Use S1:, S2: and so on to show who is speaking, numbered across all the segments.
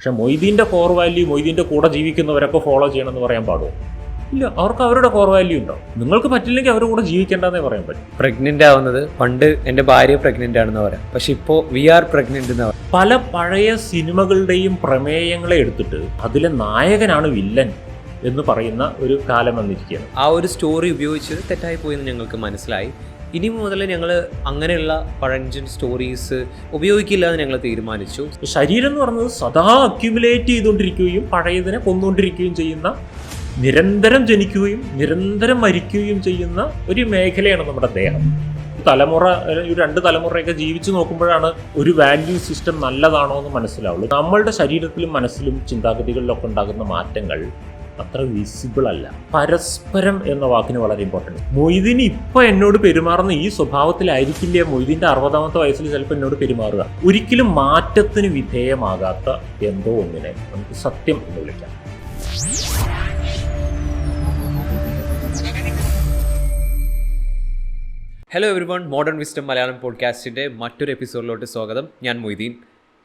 S1: പക്ഷെ മൊയ്തീന്റെ core value മൊയ്തീന്റെ കൂടെ ജീവിക്കുന്നവരൊക്കെ follow ചെയ്യണമെന്ന് പറയാൻ പാടുമോ? ഇല്ല അവർക്ക് അവരുടെ കോർ വാല്യൂ ഉണ്ടോ നിങ്ങൾക്ക് പറ്റില്ലെങ്കിൽ അവരുടെ കൂടെ ജീവിക്കേണ്ടെന്നേ പറയാൻ പറ്റും.
S2: പ്രഗ്നന്റ് ആവുന്നത് പണ്ട് എന്റെ ഭാര്യ പ്രഗ്നന്റ് ആണെന്ന് പറയാം. പക്ഷെ ഇപ്പോൾ വി ആർ പ്രഗ്നന്റ് എന്ന് പറയാം.
S1: പല പഴയ സിനിമകളുടെയും പ്രമേയങ്ങളെ എടുത്തിട്ട് അതിലെ നായകനാണ് വില്ലൻ എന്ന് പറയുന്ന ഒരു കാലം വന്നിരിക്കുകയാണ്.
S2: ആ ഒരു സ്റ്റോറി ഉപയോഗിച്ചത് തെറ്റായി പോയെന്ന് ഞങ്ങൾക്ക് മനസ്സിലായി. ഇനി മുതൽ ഞങ്ങൾ അങ്ങനെയുള്ള പഴഞ്ചൻ സ്റ്റോറീസ് ഉപയോഗിക്കില്ല എന്ന് ഞങ്ങൾ തീരുമാനിച്ചു.
S1: ശരീരം എന്ന് പറയുന്നത് സദാ അക്യുമുലേറ്റ് ചെയ്തുകൊണ്ടിരിക്കുകയും പഴയതിനെ കൊന്നുകൊണ്ടിരിക്കുകയും ചെയ്യുന്ന നിരന്തരം ജനിക്കുകയും നിരന്തരം മരിക്കുകയും ചെയ്യുന്ന ഒരു മേഖലയാണ് നമ്മുടെ ദേഹം. തലമുറ ഒരു രണ്ട് തലമുറയൊക്കെ ജീവിച്ചു നോക്കുമ്പോഴാണ് ഒരു വാല്യൂ സിസ്റ്റം നല്ലതാണോ എന്ന് മനസ്സിലാവുള്ളൂ. നമ്മളുടെ ശരീരത്തിലും മനസ്സിലും ചിന്താഗതികളിലൊക്കെ ഉണ്ടാകുന്ന മാറ്റങ്ങൾ അത്ര വിസിബിൾ അല്ല. പരസ്പരം എന്ന വാക്കിന് വളരെ ഇമ്പോർട്ടന്റ് മൊയ്തീൻ ഇപ്പൊ എന്നോട് പെരുമാറുന്ന ഈ സ്വഭാവത്തിലായിരിക്കില്ല മൊയ്തീന്റെ അറുപതാമത്തെ വയസ്സിൽ ചിലപ്പോൾ എന്നോട് പെരുമാറുക? ഒരിക്കലും മാറ്റത്തിന് വിധേയമാകാത്ത എന്തോ ഒന്നിനെ നമുക്ക് സത്യം എന്ന് വിളിക്കാം.
S2: Hello everyone modern wisdom Malayalam പോഡ്കാസ്റ്റിന്റെ മറ്റൊരു എപ്പിസോഡിലോട്ട് സ്വാഗതം. ഞാൻ മൊയ്തീൻ.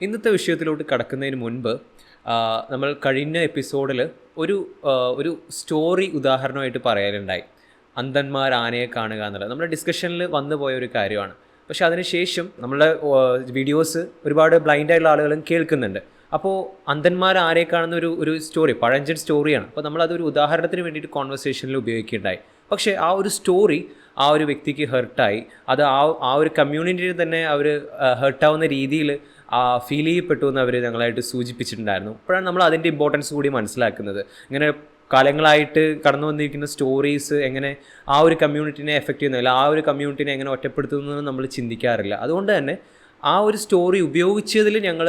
S2: ഇന്നത്തെ വിഷയത്തിലോട്ട് കടക്കുന്നതിന് മുൻപ് നമ്മൾ കഴിഞ്ഞ എപ്പിസോഡിൽ ഒരു ഒരു സ്റ്റോറി ഉദാഹരണമായിട്ട് പറയാനുണ്ടായി അന്ധന്മാർ ആനയെ കാണുക എന്നുള്ളത്. നമ്മുടെ ഡിസ്കഷനിൽ വന്നു പോയ ഒരു കാര്യമാണ്. പക്ഷേ അതിനുശേഷം നമ്മളുടെ വീഡിയോസ് ഒരുപാട് ബ്ലൈൻഡ് ആയിട്ടുള്ള ആളുകളും കേൾക്കുന്നുണ്ട്. അപ്പോൾ അന്ധന്മാർ ആരെ കാണുന്ന ഒരു ഒരു സ്റ്റോറി പഴഞ്ചൻ സ്റ്റോറിയാണ് അപ്പോൾ നമ്മൾ നമ്മളതൊരു ഉദാഹരണത്തിന് വേണ്ടിയിട്ട് കോൺവെർസേഷനിൽ ഉപയോഗിക്കുകയുണ്ടായി. പക്ഷേ ആ ഒരു സ്റ്റോറി ആ ഒരു വ്യക്തിക്ക് ഹെർട്ടായി അത് ആ ആ ഒരു കമ്മ്യൂണിറ്റിയിൽ തന്നെ അവർ ഹെർട്ടാവുന്ന രീതിയിൽ ഫീൽ ചെയ്യപ്പെട്ടു എന്ന് അവർ ഞങ്ങളായിട്ട് സൂചിപ്പിച്ചിട്ടുണ്ടായിരുന്നു. അപ്പോഴാണ് നമ്മൾ അതിന്റെ ഇമ്പോർട്ടൻസ് കൂടി മനസ്സിലാക്കുന്നത്. ഇങ്ങനെ കാലങ്ങളായിട്ട് കടന്നു വന്നിരിക്കുന്ന സ്റ്റോറീസ് എങ്ങനെ ആ ഒരു കമ്മ്യൂണിറ്റിനെ എഫക്റ്റ് ചെയ്യുന്നു അല്ല ആ ഒരു കമ്മ്യൂണിറ്റിനെ എങ്ങനെ ഒറ്റപ്പെടുത്തുന്നു നമ്മൾ ചിന്തിക്കാറില്ല. അതുകൊണ്ട് തന്നെ ആ ഒരു സ്റ്റോറി ഉപയോഗിച്ചതിൽ ഞങ്ങൾ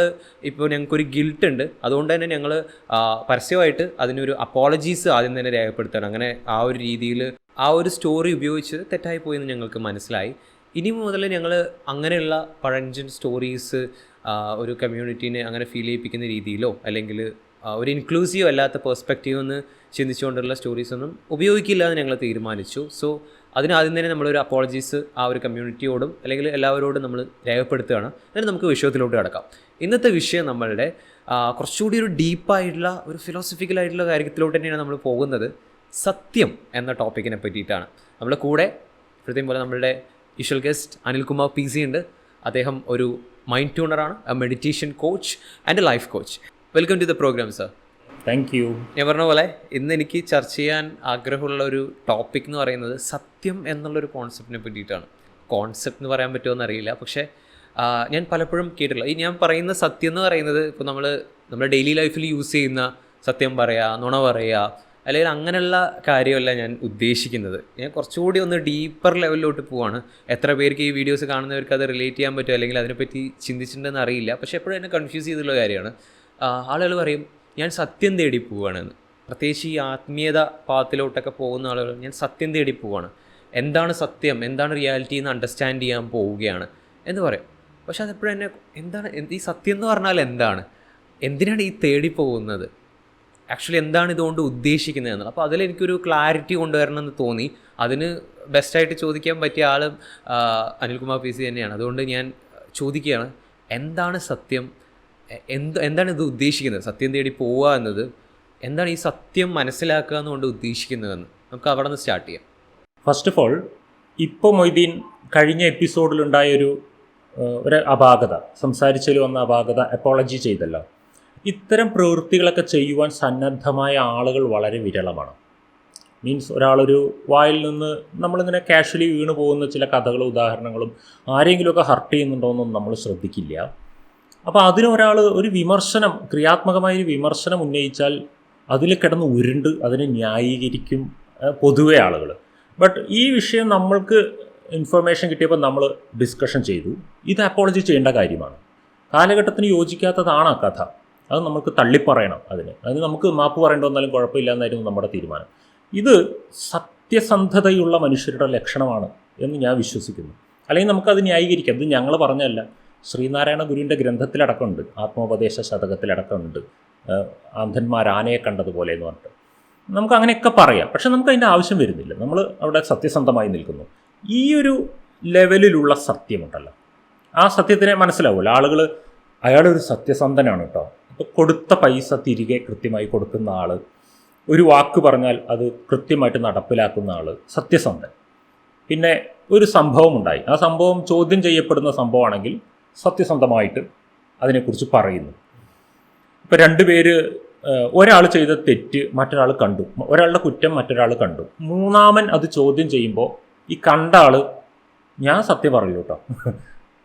S2: ഇപ്പോൾ ഞങ്ങൾക്കൊരു ഗിൽട്ട് ഉണ്ട്. അതുകൊണ്ട് തന്നെ ഞങ്ങൾ പരസ്യമായിട്ട് അതിനൊരു അപ്പോളജീസ് ആദ്യം തന്നെ രേഖപ്പെടുത്തണം. അങ്ങനെ ആ ഒരു രീതിയിൽ ആ ഒരു സ്റ്റോറി ഉപയോഗിച്ച് തെറ്റായി പോയെന്ന് ഞങ്ങൾക്ക് മനസ്സിലായി. ഇനി മുതൽ ഞങ്ങൾ അങ്ങനെയുള്ള പഴഞ്ചൻ സ്റ്റോറീസ് ഒരു കമ്മ്യൂണിറ്റീനെ അങ്ങനെ ഫീൽ ചെയ്യിപ്പിക്കുന്ന രീതിയിലോ അല്ലെങ്കിൽ ഒരു ഇൻക്ലൂസീവ് അല്ലാത്ത പെർസ്പെക്റ്റീവ് എന്ന് ചിന്തിച്ചുകൊണ്ടുള്ള സ്റ്റോറീസ് ഒന്നും ഉപയോഗിക്കില്ല എന്ന് ഞങ്ങൾ തീരുമാനിച്ചു. സോ അതിന് ആദ്യം തന്നെ നമ്മളൊരു അപ്പോളജീസ് ആ ഒരു കമ്മ്യൂണിറ്റിയോടും അല്ലെങ്കിൽ എല്ലാവരോടും നമ്മൾ രേഖപ്പെടുത്തുകയാണ്. എന്നിട്ട് നമുക്ക് വിഷയത്തിലോട്ട് കിടക്കാം. ഇന്നത്തെ വിഷയം നമ്മളുടെ കുറച്ചുകൂടി ഒരു ഡീപ്പായിട്ടുള്ള ഒരു ഫിലോസഫിക്കൽ ആയിട്ടുള്ള കാര്യത്തിലോട്ട് തന്നെയാണ് നമ്മൾ പോകുന്നത്. സത്യം എന്ന ടോപ്പിക്കിനെ പറ്റിയിട്ടാണ്. നമ്മുടെ കൂടെ ഇപ്പോഴത്തെയും പോലെ നമ്മളുടെ ഇഷ്യൽ ഗസ്റ്റ് അനിൽകുമാർ പി സി ഉണ്ട്. അദ്ദേഹം ഒരു mind ട്യൂണറാണ് a meditation coach and a life coach welcome to the program sir
S1: thank you
S2: ഞാൻ പറഞ്ഞ പോലെ ഇന്ന് എനിക്ക് ചർച്ച ചെയ്യാൻ ആഗ്രഹമുള്ള ഒരു ടോപ്പിക് എന്ന് പറയുന്നത് സത്യം എന്നുള്ളൊരു കോൺസെപ്റ്റിനെ പറ്റിയിട്ടാണ്. കോൺസെപ്റ്റ് എന്ന് പറയാൻ പറ്റുമോ എന്നറിയില്ല. പക്ഷേ ഞാൻ പലപ്പോഴും കേട്ടിട്ടില്ല ഈ ഞാൻ പറയുന്ന സത്യം എന്ന് പറയുന്നത് ഇപ്പോൾ നമ്മൾ നമ്മുടെ ഡെയിലി ലൈഫിൽ യൂസ് ചെയ്യുന്ന സത്യം പറയുക നുണ പറയുക അല്ലെങ്കിൽ അങ്ങനെയുള്ള കാര്യമല്ല ഞാൻ ഉദ്ദേശിക്കുന്നത്. ഞാൻ കുറച്ചുകൂടി ഒന്ന് ഡീപ്പർ ലെവലിലോട്ട് പോവാണ്. എത്ര പേർക്ക് ഈ വീഡിയോസ് കാണുന്നവർക്ക് അത് റിലേറ്റ് ചെയ്യാൻ പറ്റുമോ അല്ലെങ്കിൽ അതിനെപ്പറ്റി ചിന്തിച്ചിട്ടുണ്ടെന്ന് അറിയില്ല. പക്ഷേ എപ്പോഴും എന്നെ കൺഫ്യൂസ് ചെയ്തിട്ടുള്ള കാര്യമാണ്. ആളുകൾ പറയും ഞാൻ സത്യം തേടി പോവുകയാണെന്ന് പ്രത്യേകിച്ച് ഈ ആത്മീയത പാത്തിലോട്ടൊക്കെ പോകുന്ന ആളുകൾ ഞാൻ സത്യം തേടി പോവുകയാണ് എന്താണ് സത്യം? എന്താണ് റിയാലിറ്റി എന്ന് അണ്ടർസ്റ്റാൻഡ് ചെയ്യാൻ പോവുകയാണ്. എന്ന് പറയും. പക്ഷെ അതെപ്പോഴും എന്നെ എന്താണ്? ഈ സത്യം എന്ന് പറഞ്ഞാൽ എന്താണ്? എന്തിനാണ് ഈ തേടി പോകുന്നത്? ആക്ച്വലി എന്താണ് ഇതുകൊണ്ട് ഉദ്ദേശിക്കുന്നത് എന്നുള്ളത്. അപ്പോൾ അതിൽ എനിക്കൊരു ക്ലാരിറ്റി കൊണ്ടുവരണം എന്ന് തോന്നി. അതിന് ബെസ്റ്റായിട്ട് ചോദിക്കാൻ പറ്റിയ ആൾ അനിൽകുമാർ പി സി തന്നെയാണ്. അതുകൊണ്ട് ഞാൻ ചോദിക്കുകയാണ് എന്താണ് സത്യം? എന്ത് എന്താണ് ഇത് ഉദ്ദേശിക്കുന്നത്? സത്യം തേടി പോവുക എന്നത് എന്താണ് ഈ സത്യം മനസ്സിലാക്കുക എന്നുകൊണ്ട് ഉദ്ദേശിക്കുന്നതെന്ന് നമുക്ക് അവിടെ നിന്ന് സ്റ്റാർട്ട് ചെയ്യാം.
S1: ഫസ്റ്റ് ഓഫ് ഓൾ ഇപ്പോൾ മൊയ്തീൻ കഴിഞ്ഞ എപ്പിസോഡിലുണ്ടായൊരു ഒരു അപാകത. സംസാരിച്ചതിൽ വന്ന അപാകത അപ്പോളജി ചെയ്തല്ലോ. ഇത്തരം പ്രവൃത്തികളൊക്കെ ചെയ്യുവാൻ സന്നദ്ധമായ ആളുകൾ വളരെ വിരളമാണ്. മീൻസ് ഒരാളൊരു വായിൽ നിന്ന് നമ്മളിങ്ങനെ കാഷ്വലി വീണു പോകുന്ന ചില കഥകളും ഉദാഹരണങ്ങളും ആരെങ്കിലുമൊക്കെ ഹർട്ട് ചെയ്യുന്നുണ്ടോയെന്നും നമ്മൾ ശ്രദ്ധിക്കില്ല. അപ്പോൾ അതിനൊരാൾ ഒരു വിമർശനം ക്രിയാത്മകമായ ഒരു വിമർശനം ഉന്നയിച്ചാൽ അതിൽ കിടന്ന് ഉരുണ്ട് അതിനെ ന്യായീകരിക്കും പൊതുവെ ആളുകൾ ബട്ട് ഈ വിഷയം നമ്മൾക്ക് ഇൻഫർമേഷൻ കിട്ടിയപ്പോൾ നമ്മൾ ഡിസ്കഷൻ ചെയ്തു. ഇത് അപ്പോളജി ചെയ്യേണ്ട കാര്യമാണ്. കാലഘട്ടത്തിന് യോജിക്കാത്തതാണ് ആ കഥ. അത് നമുക്ക് തള്ളിപ്പറയണം അതിന്. അതിന് നമുക്ക് മാപ്പ് പറയേണ്ടി വന്നാലും കുഴപ്പമില്ല എന്നായിരുന്നു നമ്മുടെ തീരുമാനം. ഇത് സത്യസന്ധതയുള്ള മനുഷ്യരുടെ ലക്ഷണമാണ് എന്ന് ഞാൻ വിശ്വസിക്കുന്നു. അല്ലെങ്കിൽ നമുക്കത് ന്യായീകരിക്കാം. ഇത് ഞങ്ങൾ പറഞ്ഞല്ല ശ്രീനാരായണ ഗുരുവിന്റെ ഗ്രന്ഥത്തിലടക്കമുണ്ട്. ആത്മോപദേശ ശതകത്തിലടക്കമുണ്ട്. അന്ധന്മാർ ആനയെ കണ്ടതുപോലെ എന്ന് പറഞ്ഞിട്ട്. നമുക്ക് അങ്ങനെയൊക്കെ പറയാം. പക്ഷെ നമുക്ക് അതിന്റെ ആവശ്യം വരുന്നില്ല. നമ്മൾ അവിടെ സത്യസന്ധമായി നിൽക്കുന്നു. ഈ ഒരു ലെവലിലുള്ള സത്യമുണ്ടല്ലോ. ആ സത്യത്തിനെ മനസ്സിലാവുമല്ലോ. ആളുകൾ അയാളൊരു സത്യസന്ധനാണ് കേട്ടോ. കൊടുത്ത പൈസ തിരികെ കൃത്യമായി കൊടുക്കുന്ന ആൾ ഒരു വാക്ക് പറഞ്ഞാൽ അത് കൃത്യമായിട്ട് നടപ്പിലാക്കുന്ന ആൾ സത്യസന്ധൻ. പിന്നെ ഒരു സംഭവം ഉണ്ടായി. ആ സംഭവം ചോദ്യം ചെയ്യപ്പെടുന്ന സംഭവമാണെങ്കിൽ സത്യസന്ധമായിട്ട് അതിനെക്കുറിച്ച് പറയുന്നു. ഇപ്പം രണ്ടുപേര് ഒരാൾ ചെയ്ത തെറ്റ് മറ്റൊരാൾ കണ്ടു. ഒരാളുടെ കുറ്റം മറ്റൊരാൾ കണ്ടു. മൂന്നാമൻ അത് ചോദ്യം ചെയ്യുമ്പോൾ ഈ കണ്ട ആൾ ഞാൻ സത്യം പറയുള്ളൂ കേട്ടോ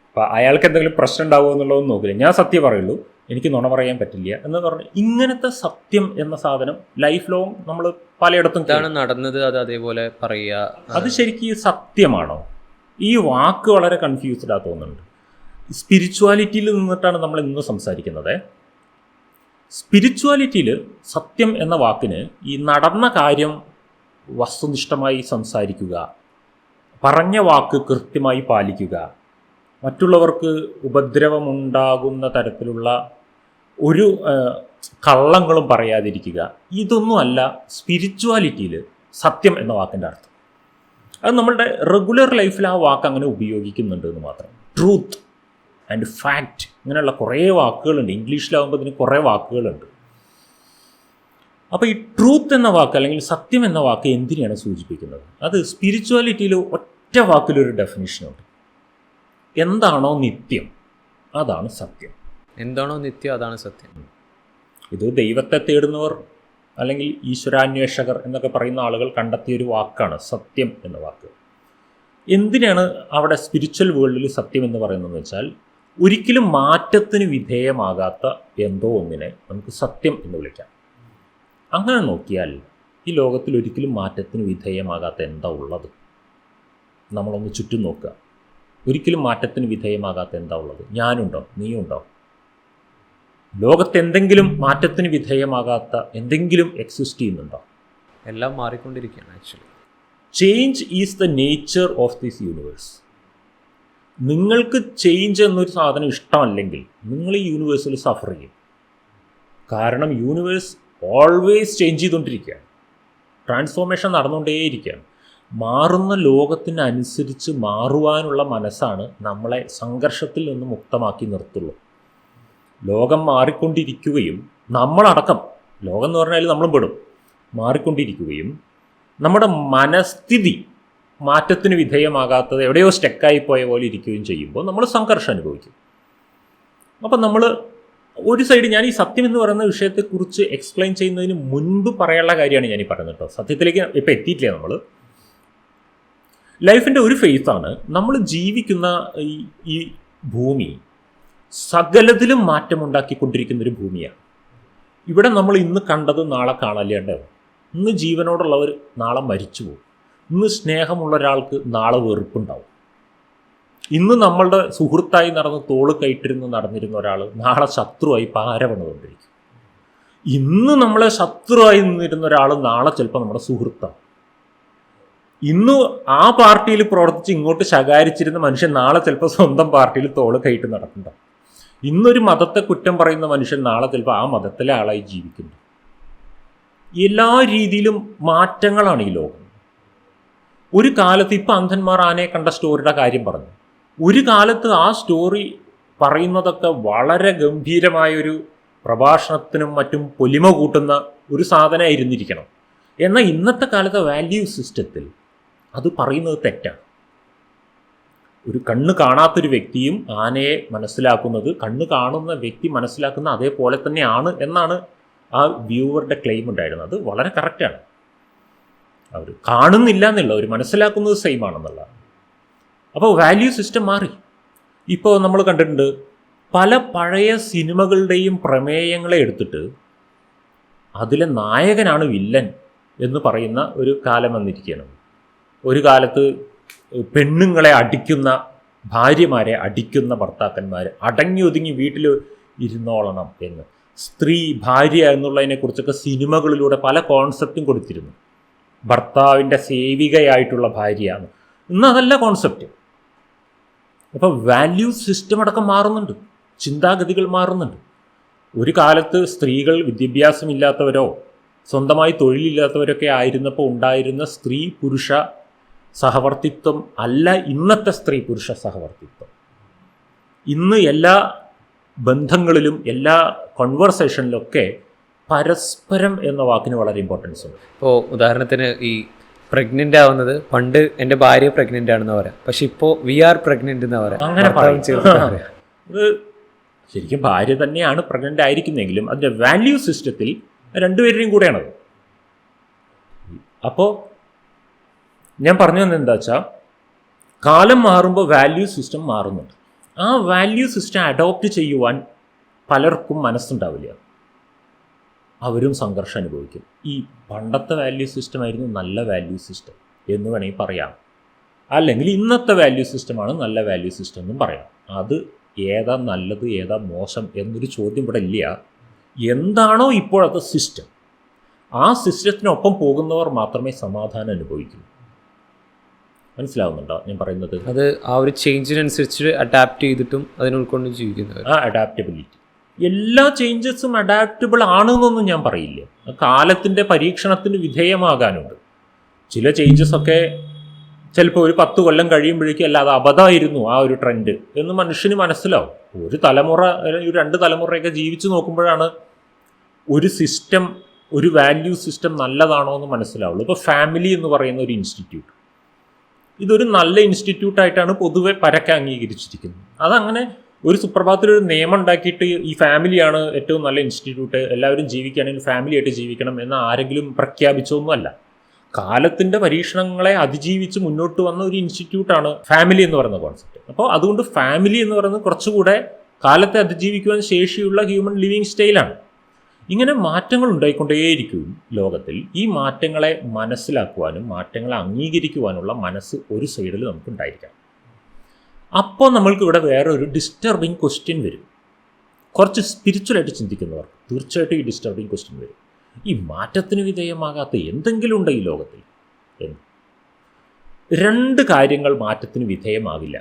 S1: അപ്പം അയാൾക്ക് എന്തെങ്കിലും പ്രശ്നം ഉണ്ടാവുമോ എന്നുള്ളതൊന്നും നോക്കില്ല. ഞാൻ സത്യം പറയുള്ളൂ. എനിക്ക് നുണ പറയാൻ പറ്റില്ല എന്ന് പറഞ്ഞ് ഇങ്ങനത്തെ സത്യം എന്ന സാധനം ലൈഫ് ലോങ് നമ്മൾ പലയിടത്തും
S2: ഇതാണ് നടന്നത് അത് അതേപോലെ പറയുക.
S1: അത് ശരിക്കും സത്യമാണോ? ഈ വാക്ക് വളരെ കൺഫ്യൂസ്ഡ് ആ തോന്നുന്നുണ്ട്. സ്പിരിച്വാലിറ്റിയിൽ നിന്നിട്ടാണ് നമ്മൾ ഇന്ന് സംസാരിക്കുന്നത്. സ്പിരിച്വാലിറ്റിയിൽ സത്യം എന്ന വാക്കിന് ഈ നടന്ന കാര്യം വസ്തുനിഷ്ഠമായി സംസാരിക്കുക. പറഞ്ഞ വാക്ക് കൃത്യമായി പാലിക്കുക. മറ്റുള്ളവർക്ക് ഉപദ്രവമുണ്ടാകുന്ന തരത്തിലുള്ള ഒരു കള്ളങ്ങളും പറയാതിരിക്കുക. ഇതൊന്നുമല്ല സ്പിരിച്വാലിറ്റിയിൽ സത്യം എന്ന വാക്കിന്റെ അർത്ഥം. അത് നമ്മളുടെ റെഗുലർ ലൈഫിൽ ആ വാക്ക് അങ്ങനെ ഉപയോഗിക്കുന്നുണ്ട് എന്ന് മാത്രം. ട്രൂത്ത് ആൻഡ് ഫാക്റ്റ് ഇങ്ങനെയുള്ള കുറേ വാക്കുകളുണ്ട്. ഇംഗ്ലീഷിലാവുമ്പോൾ ഇതിന് കുറേ വാക്കുകളുണ്ട്. അപ്പോൾ ഈ ട്രൂത്ത് എന്ന വാക്ക് അല്ലെങ്കിൽ സത്യം എന്ന വാക്ക് എന്തിനെയാണ് സൂചിപ്പിക്കുന്നത്? അത് സ്പിരിച്വാലിറ്റിയിൽ ഒറ്റ വാക്കിലൊരു ഡെഫിനിഷനുണ്ട് എന്താണോ നിത്യം അതാണ് സത്യം.
S2: എന്താണോ നിത്യം അതാണ് സത്യം.
S1: ഇത് ദൈവത്തെ തേടുന്നവർ അല്ലെങ്കിൽ ഈശ്വരാന്വേഷകർ എന്നൊക്കെ പറയുന്ന ആളുകൾ കണ്ടെത്തിയ ഒരു വാക്കാണ് സത്യം എന്ന വാക്ക്. എന്തിനാണ് അവിടെ സ്പിരിച്വൽ വേൾഡിൽ സത്യം എന്ന് പറയുന്നതെന്ന് വെച്ചാൽ ഒരിക്കലും മാറ്റത്തിന് വിധേയമാകാത്ത എന്തോ ഒന്നിനെ നമുക്ക് സത്യം എന്ന് വിളിക്കാം. അങ്ങനെ നോക്കിയാൽ ഈ ലോകത്തിൽ ഒരിക്കലും മാറ്റത്തിന് വിധേയമാകാത്ത എന്താ ഉള്ളത്? നമ്മളൊന്ന് ചുറ്റും നോക്കുക. ഒരിക്കലും മാറ്റത്തിന് വിധേയമാകാത്ത എന്താ ഉള്ളത്? ഞാനുണ്ടോ? നീയുണ്ടോ? ലോകത്ത് എന്തെങ്കിലും മാറ്റത്തിന് വിധേയമാകാത്ത എന്തെങ്കിലും എക്സിസ്റ്റ് ചെയ്യുന്നുണ്ടോ?
S2: എല്ലാം മാറിക്കൊണ്ടിരിക്കുകയാണ് actually
S1: change is the nature of this universe നിങ്ങൾക്ക് ചേഞ്ച് എന്നൊരു സാധനം ഇഷ്ടമല്ലെങ്കിൽ നിങ്ങൾ ഈ യൂണിവേഴ്സിൽ സഫർ ചെയ്യും. കാരണം യൂണിവേഴ്സ് ഓൾവേസ് ചേഞ്ച് ചെയ്തുകൊണ്ടിരിക്കുകയാണ്. ട്രാൻസ്ഫോർമേഷൻ നടന്നുകൊണ്ടേയിരിക്കുകയാണ്. മാറുന്ന ലോകത്തിനനുസരിച്ച് മാറുവാനുള്ള മനസ്സാണ് നമ്മളെ സംഘർഷത്തിൽ നിന്ന് മുക്തമാക്കി നിർത്തുള്ളൂ. ലോകം മാറിക്കൊണ്ടിരിക്കുകയും നമ്മളടക്കം ലോകം എന്ന് പറഞ്ഞാൽ നമ്മളും പെടും മാറിക്കൊണ്ടിരിക്കുകയും നമ്മുടെ മനസ്ഥിതി മാറ്റത്തിന് വിധേയമാകാത്തത് എവിടെയോ സ്റ്റെക്കായി പോയ പോലെ ഇരിക്കുകയും ചെയ്യുമ്പോൾ നമ്മൾ സംഘർഷം അനുഭവിക്കും. അപ്പം നമ്മൾ ഒരു സൈഡ് ഞാൻ ഈ സത്യം എന്ന് പറയുന്ന വിഷയത്തെക്കുറിച്ച് എക്സ്പ്ലെയിൻ ചെയ്യുന്നതിന് മുൻപ് പറയാനുള്ള കാര്യമാണ് ഞാൻ ഈ പറയുന്നത് കേട്ടോ. സത്യത്തിലേക്ക് ഇപ്പം എത്തിയിട്ടില്ല നമ്മൾ ലൈഫിന്റെ ഒരു ഫേസാണ് നമ്മൾ ജീവിക്കുന്ന ഈ ഈ ഭൂമി സകലത്തിലും മാറ്റമുണ്ടാക്കിക്കൊണ്ടിരിക്കുന്ന ഒരു ഭൂമിയാണ്. ഇവിടെ നമ്മൾ ഇന്ന് കണ്ടത് നാളെ കാണലേണ്ടാവും ഇന്ന് ജീവനോടുള്ളവർ നാളെ മരിച്ചു പോകും. ഇന്ന് സ്നേഹമുള്ള ഒരാൾക്ക് നാളെ വെറുപ്പുണ്ടാവും. ഇന്ന് നമ്മളുടെ സുഹൃത്തായി നടന്ന് തോൾ കയറ്റിരുന്ന് നടന്നിരുന്ന ഒരാൾ നാളെ ശത്രുവായി പാര വന്നുകൊണ്ടിരിക്കും ഇന്ന് നമ്മളെ ശത്രുവായി നിന്നിരുന്ന ഒരാൾ നാളെ ചിലപ്പോൾ നമ്മുടെ സുഹൃത്താണ്. ഇന്ന് ആ പാർട്ടിയിൽ പ്രവർത്തിച്ച് ഇങ്ങോട്ട് ശകാരിച്ചിരുന്ന മനുഷ്യൻ നാളെ ചിലപ്പോൾ സ്വന്തം പാർട്ടിയിൽ തോൾ കയറ്റി നടക്കണ്ട ഇന്നൊരു മതത്തെ കുറ്റം പറയുന്ന മനുഷ്യൻ നാളെ ചിലപ്പോൾ ആ മതത്തിലെ ആളായി ജീവിക്കുന്നു. എല്ലാ രീതിയിലും മാറ്റങ്ങളാണ് ഈ ലോകം. ഒരു കാലത്ത് ഇപ്പം അന്ധന്മാർ ആനയെ കണ്ട സ്റ്റോറിയുടെ കാര്യം പറഞ്ഞു. ഒരു കാലത്ത് ആ സ്റ്റോറി പറയുന്നതൊക്കെ വളരെ ഗംഭീരമായൊരു പ്രഭാഷണത്തിനും മറ്റും പൊലിമ കൂട്ടുന്ന ഒരു സാധനമായിരുന്നിരിക്കണം. എന്നാൽ ഇന്നത്തെ കാലത്തെ വാല്യൂ സിസ്റ്റത്തിൽ അത് പറയുന്നത് തെറ്റാണ് ഒരു കണ്ണ് കാണാത്തൊരു വ്യക്തിയും ആനയെ മനസ്സിലാക്കുന്നത് കണ്ണ് കാണുന്ന വ്യക്തി മനസ്സിലാക്കുന്ന അതേപോലെ തന്നെയാണ് എന്നാണ് ആ വ്യൂവറുടെ ക്ലെയിം ഉണ്ടായിരുന്നത്. അത് വളരെ കറക്റ്റാണ് അവർ കാണുന്നില്ല എന്നുള്ള അവർ മനസ്സിലാക്കുന്നത് സെയിം ആണെന്നുള്ള. അപ്പോൾ വാല്യൂ സിസ്റ്റം മാറി. ഇപ്പോൾ നമ്മൾ കണ്ടിട്ടുണ്ട് പല പഴയ സിനിമകളുടെയും പ്രമേയങ്ങളെ എടുത്തിട്ട് അതിലെ നായകനാണ് വില്ലൻ എന്ന് പറയുന്ന ഒരു കാലം വന്നിരിക്കുകയാണ്. ഒരു കാലത്ത് പെണ്ണുങ്ങളെ അടിക്കുന്ന ഭാര്യമാരെ അടിക്കുന്ന ഭർത്താക്കന്മാർ അടങ്ങി ഒതുങ്ങി വീട്ടിൽ ഇരുന്നോളണം എന്ന്. സ്ത്രീ ഭാര്യ എന്നുള്ളതിനെക്കുറിച്ചൊക്കെ സിനിമകളിലൂടെ പല കോൺസെപ്റ്റും കൊടുത്തിരുന്നു. ഭർത്താവിന്റെ സേവികയായിട്ടുള്ള ഭാര്യയാണ്. ഇന്ന് അതല്ല കോൺസെപ്റ്റ് അപ്പോൾ വാല്യൂ സിസ്റ്റം അടക്കം മാറുന്നുണ്ട്. ചിന്താഗതികൾ മാറുന്നുണ്ട്. ഒരു കാലത്ത് സ്ത്രീകൾ വിദ്യാഭ്യാസമില്ലാത്തവരോ സ്വന്തമായി തൊഴിലില്ലാത്തവരൊക്കെ ആയിരുന്നപ്പോൾ ഉണ്ടായിരുന്ന സ്ത്രീ പുരുഷ സഹവർത്തിത്വം അല്ല ഇന്നത്തെ സ്ത്രീ പുരുഷ സഹവർത്തിത്വം. ഇന്ന് എല്ലാ ബന്ധങ്ങളിലും എല്ലാ കോൺവെർസേഷനിലൊക്കെ പരസ്പരം എന്ന വാക്കിന് വളരെ ഇമ്പോർട്ടൻസ് ഉണ്ട്.
S2: ഇപ്പോൾ ഉദാഹരണത്തിന് ഈ പ്രഗ്നന്റ് ആവുന്നത് പണ്ട് എന്റെ ഭാര്യ പ്രഗ്നന്റ് ആണെന്ന് പറയാം. പക്ഷെ ഇപ്പോൾ വി ആർ പ്രഗ്നന്റ് എന്ന് പറയാം.
S1: അങ്ങനെ. പറയാം. ഇത് ശരിക്കും ഭാര്യ തന്നെയാണ് പ്രഗ്നന്റ് ആയിരിക്കുന്നെങ്കിലും അതിന്റെ വാല്യൂ സിസ്റ്റത്തിൽ രണ്ടുപേരുടെയും കൂടെയാണത്. അപ്പോൾ ഞാൻ പറഞ്ഞു തന്നെ എന്താ വെച്ചാൽ കാലം മാറുമ്പോൾ വാല്യൂ സിസ്റ്റം മാറുന്നുണ്ട്. ആ വാല്യൂ സിസ്റ്റം അഡോപ്റ്റ് ചെയ്യുവാൻ പലർക്കും മനസ്സുണ്ടാവില്ല. അവരും സംഘർഷം അനുഭവിക്കും. ഈ പണ്ടത്തെ വാല്യൂ സിസ്റ്റമായിരുന്നു നല്ല വാല്യൂ സിസ്റ്റം എന്ന് വേണമെങ്കിൽ പറയാം. അല്ലെങ്കിൽ ഇന്നത്തെ വാല്യൂ സിസ്റ്റമാണ് നല്ല വാല്യൂ സിസ്റ്റം എന്നും പറയാം. അത് ഏതാ നല്ലത് ഏതാ മോശം എന്നൊരു ചോദ്യം ഇവിടെ ഇല്ല. എന്താണോ ഇപ്പോഴത്തെ സിസ്റ്റം ആ സിസ്റ്റത്തിനൊപ്പം പോകുന്നവർ മാത്രമേ സമാധാനം അനുഭവിക്കൂ. മനസ്സിലാവുന്നുണ്ടോ ഞാൻ പറയുന്നത്?
S2: അത് ആ ഒരു ചേഞ്ചിനനുസരിച്ച് അഡാപ്റ്റ് ചെയ്തിട്ടും അതിനെ ഉൾക്കൊണ്ട് ജീവിക്കുന്നത്.
S1: ആ അഡാപ്റ്റബിലിറ്റി എല്ലാ ചേഞ്ചസും അഡാപ്റ്റബിൾ ആണെന്നൊന്നും ഞാൻ പറയില്ല. കാലത്തിന്റെ പരീക്ഷണത്തിന് വിധേയമാകാനുണ്ട്. ചില ചേഞ്ചസ് ഒക്കെ ചിലപ്പോൾ ഒരു പത്ത് കൊല്ലം കഴിയുമ്പോഴേക്കും അല്ല അത് അബദ്ധമായിരുന്നു ആ ഒരു ട്രെൻഡ് എന്ന് മനുഷ്യന് മനസ്സിലാവും. ഒരു തലമുറ അല്ലെങ്കിൽ ഒരു രണ്ട് തലമുറയൊക്കെ ജീവിച്ചു നോക്കുമ്പോഴാണ് ഒരു സിസ്റ്റം ഒരു വാല്യൂ സിസ്റ്റം നല്ലതാണോ എന്ന് മനസ്സിലാവുള്ളൂ. ഇപ്പോൾ ഫാമിലി എന്ന് പറയുന്ന ഒരു ഇൻസ്റ്റിറ്റ്യൂട്ട് ഇതൊരു നല്ല ഇൻസ്റ്റിറ്റ്യൂട്ടായിട്ടാണ് പൊതുവെ പരക്കെ അംഗീകരിച്ചിരിക്കുന്നത്. അതങ്ങനെ ഒരു സുപ്രഭാതത്തിൽ ഒരു നിയമം ഉണ്ടാക്കിയിട്ട് ഈ ഫാമിലിയാണ് ഏറ്റവും നല്ല ഇൻസ്റ്റിറ്റ്യൂട്ട് എല്ലാവരും ജീവിക്കുകയാണെങ്കിൽ ഫാമിലി ആയിട്ട് ജീവിക്കണം എന്ന് ആരെങ്കിലും പ്രഖ്യാപിച്ചൊന്നുമല്ല കാലത്തിന്റെ പരീക്ഷണങ്ങളെ അതിജീവിച്ച് മുന്നോട്ട് വന്ന ഒരു ഇൻസ്റ്റിറ്റ്യൂട്ടാണ് ഫാമിലി എന്ന് പറയുന്ന കോൺസെപ്റ്റ് അപ്പോൾ അതുകൊണ്ട് ഫാമിലി എന്ന് പറയുന്നത് കുറച്ചുകൂടെ കാലത്തെ അതിജീവിക്കുവാൻ ശേഷിയുള്ള ഹ്യൂമൻ ലിവിങ് സ്റ്റൈലാണ് ഇങ്ങനെ മാറ്റങ്ങൾ ഉണ്ടായിക്കൊണ്ടേയിരിക്കും ലോകത്തിൽ. ഈ മാറ്റങ്ങളെ മനസ്സിലാക്കുവാനും മാറ്റങ്ങളെ അംഗീകരിക്കുവാനുള്ള മനസ്സ് ഒരു സൈഡിൽ നമുക്ക് ഉണ്ടായിരിക്കാം അപ്പോൾ നമ്മൾക്ക് ഇവിടെ വേറെ ഒരു ഡിസ്റ്റർബിങ് ക്വസ്റ്റ്യൻ വരും. കുറച്ച് സ്പിരിച്വലായിട്ട് ചിന്തിക്കുന്നവർ തീർച്ചയായിട്ടും ഈ ഡിസ്റ്റർബിങ് ക്വസ്റ്റ്യൻ വരും. ഈ മാറ്റത്തിന് വിധേയമാകാത്ത എന്തെങ്കിലും ഉണ്ട് ഈ ലോകത്തിൽ? എന്ന്. രണ്ട് കാര്യങ്ങൾ മാറ്റത്തിന് വിധേയമാവില്ല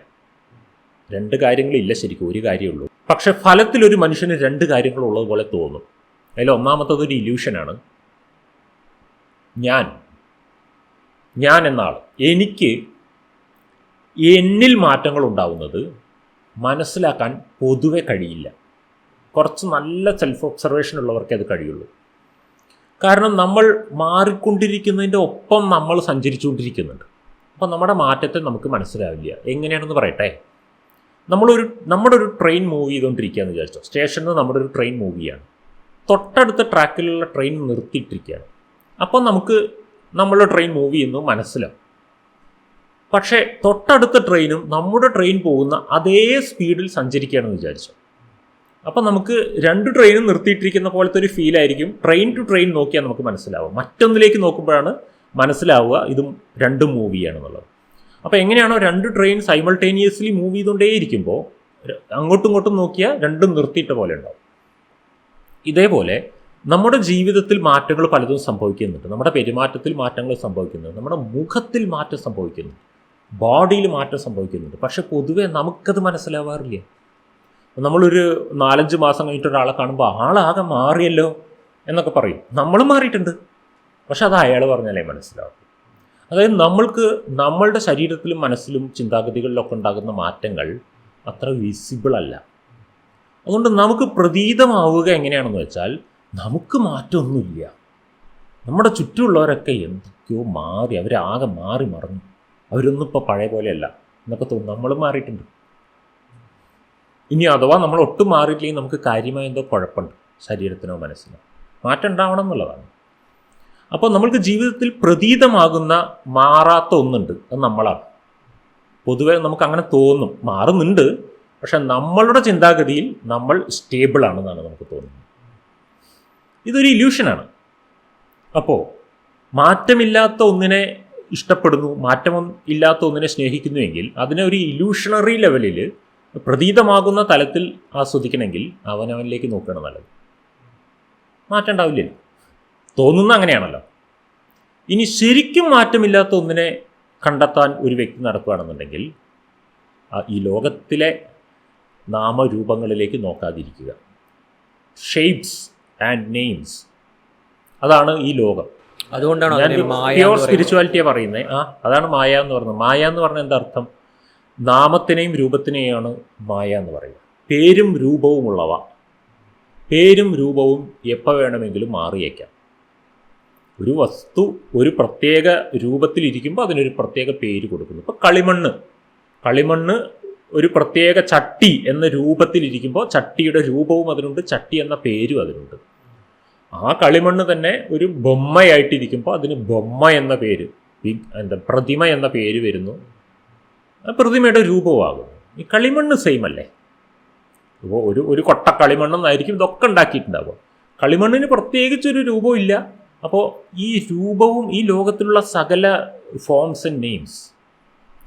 S1: രണ്ട് കാര്യങ്ങളില്ല ശരിക്കും ഒരു കാര്യമുള്ളൂ പക്ഷെ ഫലത്തിൽ ഒരു മനുഷ്യന് രണ്ട് കാര്യങ്ങളുള്ളതുപോലെ തോന്നും. അതിൽ ഒന്നാമത്തത് ഒരു ഇല്യൂഷനാണ് ഞാൻ. ഞാൻ എന്ന ആൾ എനിക്ക് എന്നിൽ മാറ്റങ്ങൾ ഉണ്ടാവുന്നത് മനസ്സിലാക്കാൻ പൊതുവെ കഴിയില്ല. കുറച്ച് നല്ല സെൽഫ് ഒബ്സർവേഷൻ ഉള്ളവർക്കേ അത് കഴിയുള്ളൂ. കാരണം നമ്മൾ മാറിക്കൊണ്ടിരിക്കുന്നതിന്റെ ഒപ്പം നമ്മൾ സഞ്ചരിച്ചുകൊണ്ടിരിക്കുന്നുണ്ട്. അപ്പോൾ നമ്മുടെ മാറ്റത്തെ നമുക്ക് മനസ്സിലാവില്ല. എങ്ങനെയാണെന്ന് പറയട്ടെ? നമ്മളൊരു നമ്മുടെ ഒരു ട്രെയിൻ മൂവ് ചെയ്തുകൊണ്ടിരിക്കുകയെന്ന് വിചാരിച്ചോ. സ്റ്റേഷനിൽ നമ്മുടെ ഒരു ട്രെയിൻ മൂവ് ചെയ്യാണ്. തൊട്ടടുത്ത ട്രാക്കിലുള്ള ട്രെയിൻ നിർത്തിയിട്ടിരിക്കുകയാണ്. അപ്പോൾ നമുക്ക് നമ്മളുടെ ട്രെയിൻ മൂവ് ചെയ്യുന്നു മനസ്സിലാവും. പക്ഷേ തൊട്ടടുത്ത ട്രെയിനും നമ്മുടെ ട്രെയിൻ പോകുന്ന അതേ സ്പീഡിൽ സഞ്ചരിക്കുകയാണെന്ന് വിചാരിച്ചു. അപ്പം നമുക്ക് രണ്ട് ട്രെയിനും നിർത്തിയിട്ടിരിക്കുന്ന പോലത്തെ ഒരു ഫീൽ ആയിരിക്കും. ട്രെയിൻ ടു ട്രെയിൻ നോക്കിയാൽ നമുക്ക് മനസ്സിലാവും. മറ്റൊന്നിലേക്ക് നോക്കുമ്പോഴാണ് മനസ്സിലാവുക ഇതും രണ്ടും മൂവ് ചെയ്യുകയാണെന്നുള്ളത്. അപ്പോൾ എങ്ങനെയാണോ രണ്ട് ട്രെയിൻ സൈമൾട്ടേനിയസ്ലി മൂവ് ചെയ്തുകൊണ്ടേയിരിക്കുമ്പോൾ അങ്ങോട്ടും ഇങ്ങോട്ടും നോക്കിയാൽ രണ്ടും നിർത്തിയിട്ട പോലെ ഉണ്ടാവും. ഇതേപോലെ നമ്മുടെ ജീവിതത്തിൽ മാറ്റങ്ങൾ പലതും സംഭവിക്കുന്നുണ്ട്. നമ്മുടെ പെരുമാറ്റത്തിൽ മാറ്റങ്ങൾ സംഭവിക്കുന്നുണ്ട്. നമ്മുടെ മുഖത്തിൽ മാറ്റം സംഭവിക്കുന്നു ബോഡിയിൽ മാറ്റം സംഭവിക്കുന്നുണ്ട്. പക്ഷെ പൊതുവെ നമുക്കത് മനസ്സിലാവാറില്ല. നമ്മളൊരു നാലഞ്ച് മാസം കഴിഞ്ഞിട്ട് ഒരാളെ കാണുമ്പോൾ ആളാകെ മാറിയല്ലോ എന്നൊക്കെ പറയും. നമ്മൾ മാറിയിട്ടുണ്ട്. പക്ഷെ അത് അയാൾ പറഞ്ഞാലേ മനസ്സിലാവും. അതായത് നമ്മൾക്ക് നമ്മളുടെ ശരീരത്തിലും മനസ്സിലും ചിന്താഗതികളിലൊക്കെ ഉണ്ടാകുന്ന മാറ്റങ്ങൾ അത്ര വിസിബിൾ അല്ല. അതുകൊണ്ട് നമുക്ക് പ്രതീതമാവുക എങ്ങനെയാണെന്ന് വെച്ചാൽ നമുക്ക് മാറ്റമൊന്നുമില്ല. നമ്മുടെ ചുറ്റുമുള്ളവരൊക്കെ എന്തൊക്കെയോ മാറി അവരാകെ മാറി മറഞ്ഞു. അവരൊന്നും ഇപ്പോൾ പഴയ പോലെയല്ല. എന്നൊക്കെ തോന്നും നമ്മൾ മാറിയിട്ടുണ്ട്. ഇനി അഥവാ നമ്മൾ ഒട്ടും മാറിയില്ലെങ്കിൽ നമുക്ക് കാര്യമായ എന്തോ കുഴപ്പമുണ്ട് ശരീരത്തിനോ മനസ്സിനോ. മാറ്റം ഉണ്ടാവണം എന്നുള്ളതാണ്. അപ്പോൾ നമ്മൾക്ക് ജീവിതത്തിൽ പ്രതീതമാകുന്ന മാറാത്ത ഒന്നുണ്ട് അത് നമ്മളാണ്. പൊതുവെ നമുക്ക് അങ്ങനെ തോന്നും. മാറുന്നുണ്ട്. പക്ഷെ നമ്മളുടെ ചിന്താഗതിയിൽ നമ്മൾ സ്റ്റേബിൾ ആണെന്നാണ് നമുക്ക് തോന്നുന്നത്. ഇതൊരു ഇല്യൂഷനാണ് അപ്പോൾ മാറ്റമില്ലാത്ത ഒന്നിനെ ഇഷ്ടപ്പെടുന്നു മാറ്റം ഇല്ലാത്ത ഒന്നിനെ സ്നേഹിക്കുന്നുവെങ്കിൽ അതിനെ ഒരു ഇല്യൂഷണറി ലെവലിൽ പ്രതീതമാകുന്ന തലത്തിൽ ആസ്വദിക്കണമെങ്കിൽ അവനവനിലേക്ക് നോക്കുകയാണ് നല്ലത്. മാറ്റം ഉണ്ടാവില്ലല്ലോ തോന്നുന്ന അങ്ങനെയാണല്ലോ. ഇനി ശരിക്കും മാറ്റമില്ലാത്ത ഒന്നിനെ കണ്ടെത്താൻ ഒരു വ്യക്തി നടക്കുകയാണെന്നുണ്ടെങ്കിൽ ഈ ലോകത്തിലെ നാമരൂപങ്ങളിലേക്ക് നോക്കാതിരിക്കുക. ഷെയ്പ്സ് ആൻഡ് നെയിംസ് അതാണ് ഈ ലോകം.
S2: അതുകൊണ്ടാണ്
S1: ഞാൻ പ്യുവർ. സ്പിരിച്വാലിറ്റിയെ പറയുന്നത്. ആ അതാണ് മായ എന്ന് പറയുന്നത്. മായ എന്ന് പറഞ്ഞ എന്താ അർത്ഥം? നാമത്തിനെയും രൂപത്തിനെയാണ് മായ എന്ന് പറയുന്നത്. പേരും രൂപവും ഉള്ളവ പേരും രൂപവും എപ്പോൾ വേണമെങ്കിലും മാറിയേക്കാം. ഒരു വസ്തു ഒരു പ്രത്യേക രൂപത്തിലിരിക്കുമ്പോൾ അതിനൊരു പ്രത്യേക പേര് കൊടുക്കുന്നു. ഇപ്പോൾ കളിമണ്ണ്. കളിമണ്ണ് ഒരു പ്രത്യേക ചട്ടി എന്ന രൂപത്തിലിരിക്കുമ്പോൾ ചട്ടിയുടെ രൂപവും അതിനുണ്ട് ചട്ടി എന്ന പേരും അതിനുണ്ട്. ആ കളിമണ്ണ് തന്നെ ഒരു ബൊമ്മയായിട്ടിരിക്കുമ്പോൾ അതിന് ബൊമ്മ എന്ന പേര് എന്താ പ്രതിമ എന്ന പേര് വരുന്നു. പ്രതിമയുടെ രൂപമാകുന്നു. ഈ കളിമണ്ണ് സെയിം അല്ലേ? ഇപ്പോൾ ഒരു ഒരു കൊട്ട കളിമണ്ണെന്നായിരിക്കും ഇതൊക്കെ ഉണ്ടാക്കിയിട്ടുണ്ടാവുക. കളിമണ്ണിന് പ്രത്യേകിച്ചൊരു ഇല്ല അപ്പോൾ ഈ രൂപവും ഈ ലോകത്തിലുള്ള സകല ഫോംസ് ആൻഡ് നെയിംസ്